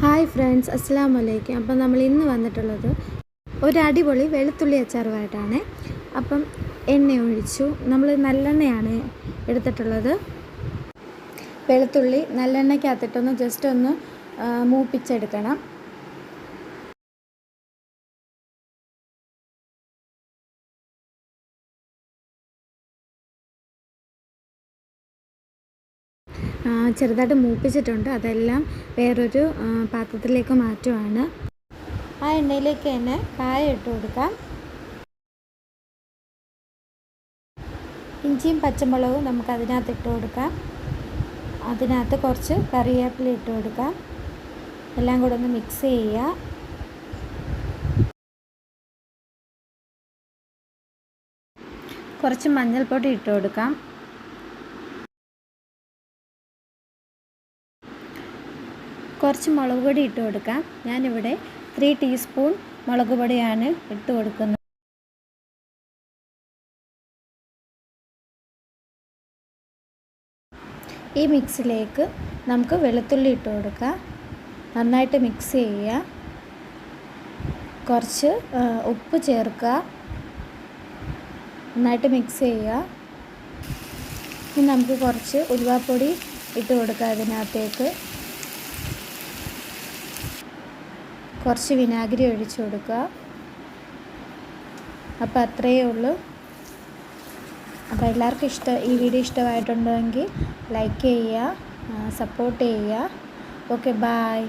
Hi friends അസ്സാം വലൈക്കും അപ്പം നമ്മൾ ഇന്ന് വന്നിട്ടുള്ളത് ഒരു അടിപൊളി വെളുത്തുള്ളി അച്ചാറുമായിട്ടാണ്. അപ്പം എണ്ണ ഒഴിച്ചു. നമ്മൾ നല്ലെണ്ണയാണ് എടുത്തിട്ടുള്ളത്. വെളുത്തുള്ളി നല്ലെണ്ണയ്ക്കകത്തിട്ടൊന്ന് ജസ്റ്റ് ഒന്ന് മൂപ്പിച്ചെടുക്കണം. ചെറുതായിട്ട് മൂപ്പിച്ചിട്ടുണ്ട്. അതെല്ലാം വേറൊരു പാത്രത്തിലേക്ക് മാറ്റുവാണ്. ആ എണ്ണയിലേക്ക് തന്നെ കായ ഇട്ട് കൊടുക്കാം. ഇഞ്ചിയും പച്ചമുളകും നമുക്ക് അതിനകത്ത് ഇട്ട് കൊടുക്കാം. അതിനകത്ത് കുറച്ച് കറിവേപ്പില ഇട്ട് കൊടുക്കാം. എല്ലാം കൂടെ ഒന്ന് മിക്സ് ചെയ്യുക. കുറച്ച് മഞ്ഞൾപ്പൊടി ഇട്ട് കൊടുക്കാം. കുറച്ച് മുളക് പൊടി ഇട്ട് കൊടുക്കാം. ഞാനിവിടെ ത്രീ ടീസ്പൂൺ മുളക് പൊടിയാണ് ഇട്ട് കൊടുക്കുന്നത്. ഈ മിക്സിലേക്ക് നമുക്ക് വെളുത്തുള്ളി ഇട്ട് കൊടുക്കാം. നന്നായിട്ട് മിക്സ് ചെയ്യുക. കുറച്ച് ഉപ്പ് ചേർക്കുക. നന്നായിട്ട് മിക്സ് ചെയ്യുക. ഇനി നമുക്ക് കുറച്ച് ഉലുവാപ്പൊടി ഇട്ട് കൊടുക്കുക അതിനകത്തേക്ക്. കുറച്ച് വിനാഗിരി ഒഴിച്ചു കൊടുക്കുക. അപ്പോൾ അത്രയേ ഉള്ളൂ. അപ്പോൾ എല്ലാവർക്കും ഇഷ്ടം ഈ വീഡിയോ ഇഷ്ടമായിട്ടുണ്ടെങ്കിൽ ലൈക്ക് ചെയ്യുക സപ്പോർട്ട് ചെയ്യുക. Okay bye